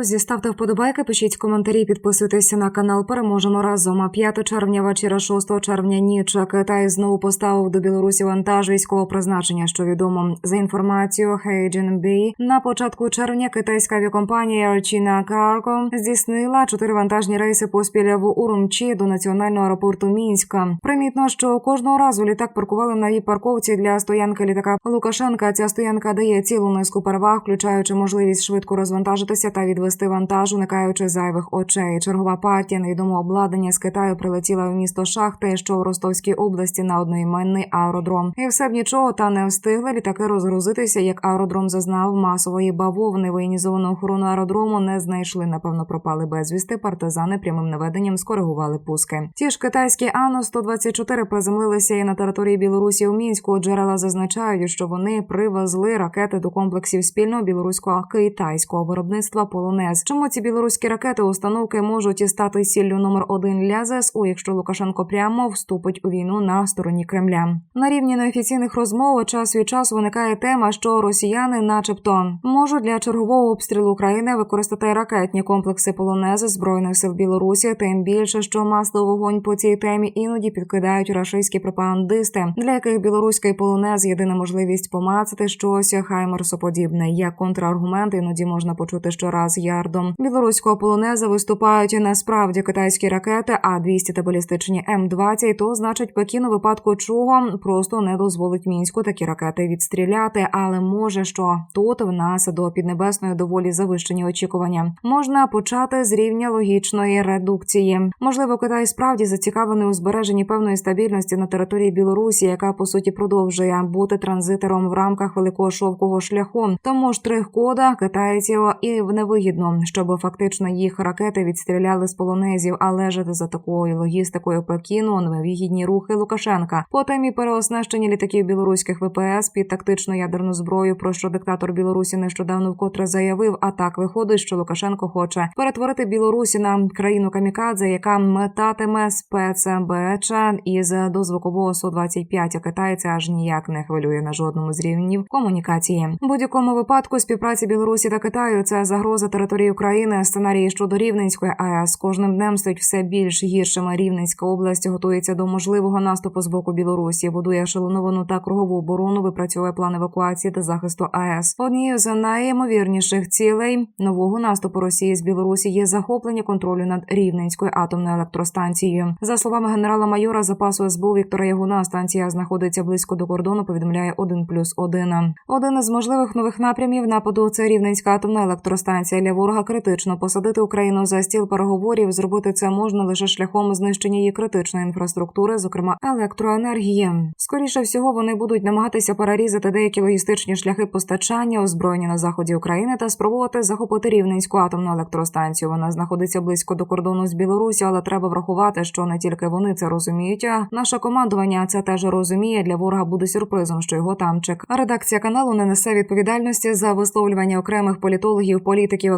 друзі, ставте вподобайки, пишіть коментарі, підписуйтесь на канал. Переможемо разом. А 5 червня вечора, 6 червня ніч Китай знову поставив до Білорусі вантаж військового призначення. Що відомо за інформацією HNB, на початку червня китайська авіакомпанія China Cargo здійснила чотири вантажні рейси поспіль в Урумчі до національного аеропорту Мінська. Примітно, що кожного разу літак паркували на її парковці для стоянки літака Лукашенка. Ця стоянка дає цілу низку переваг, включаючи можливість швидко розвантажитися та відвести вантаж, уникаючи зайвих очей. Чергова партія невідомого обладнання з Китаю прилетіла в місто Шахти, що в Ростовській області на одноіменний аеродром. І все б нічого та не встигли літаки розгрузитися, як аеродром зазнав масової бавовни. Воєнізовану охорону аеродрому не знайшли. Напевно, пропали безвісти. Партизани прямим наведенням скоригували пуски. Ті ж китайські Ано 124 приземлилися і на території Білорусі у мінську. Джерела зазначають, що вони привезли ракети до комплексів спільного білоруського китайського виробництва Полонез. Чому ці білоруські ракети установки можуть і стати сіллю номер один для ЗСУ, якщо Лукашенко прямо вступить у війну на стороні Кремля? На рівні неофіційних розмов час від часу виникає тема, що росіяни, начебто, можуть для чергового обстрілу України використати ракетні комплекси полонези збройних сил Білорусі. Тим більше, що масло вогонь по цій темі іноді підкидають рашистські пропагандисти, для яких білоруський полонез єдина можливість помацати щось хаймерсоподібне. Як контраргумент іноді можна почути щораз ярдом білоруського полонеза виступають насправді китайські ракети, а 200 та балістичні М-20, то значить Пекін у випадку чого просто не дозволить мінську такі ракети відстріляти. Але може що тут в нас до піднебесної доволі завищені очікування. Можна почати з рівня логічної редукції. Можливо, Китай справді зацікавлений у збереженні певної стабільності на території Білорусі, яка по суті продовжує бути транзитором в рамках великого шовкового шляху. Тому штрих-кода китайців і в невигідно, щоб фактично їх ракети відстріляли з полонезів, а лежати за такою логістикою Пекіну невигідні рухи Лукашенка по темі переоснащення літаків білоруських ВПС під тактичну ядерну зброю. Про що диктатор Білорусі нещодавно вкотре заявив. А так виходить, що Лукашенко хоче перетворити Білорусі на країну камікадзе, яка метатиме спецБЧ із дозвукового су 25 а китайця аж ніяк не хвилює на жодному з рівнів комунікації. В будь-якому випадку співпраці Білорусі та Китаю це загроза території України. Сценарії щодо Рівненської АЕС кожним днем стають все більш гіршими. Рівненська область готується до можливого наступу з боку Білорусі, будує шаленовану та кругову оборону, випрацьовує план евакуації та захисту АЕС. Однією з найімовірніших цілей нового наступу Росії з Білорусі є захоплення контролю над Рівненською атомною електростанцією. За словами генерала-майора запасу СБУ Віктора Ягуна, станція знаходиться близько до кордону. Повідомляє 1 плюс 1. Один із можливих нових напрямів нападу це Рівненська атомна електростанція для ворога критично посадити Україну за стіл переговорів. Зробити це можна лише шляхом знищення її критичної інфраструктури, зокрема електроенергії. Скоріше всього, вони будуть намагатися перерізати деякі логістичні шляхи постачання, озброєні на заході України, та спробувати захопити Рівненську атомну електростанцію. Вона знаходиться близько до кордону з Білорусі, але треба врахувати, що не тільки вони це розуміють. а Наше командування це теж розуміє. Для ворога буде сюрпризом, що його тамчик. Редакція каналу не несе відповідальності за висловлювання окремих політологів, політиків,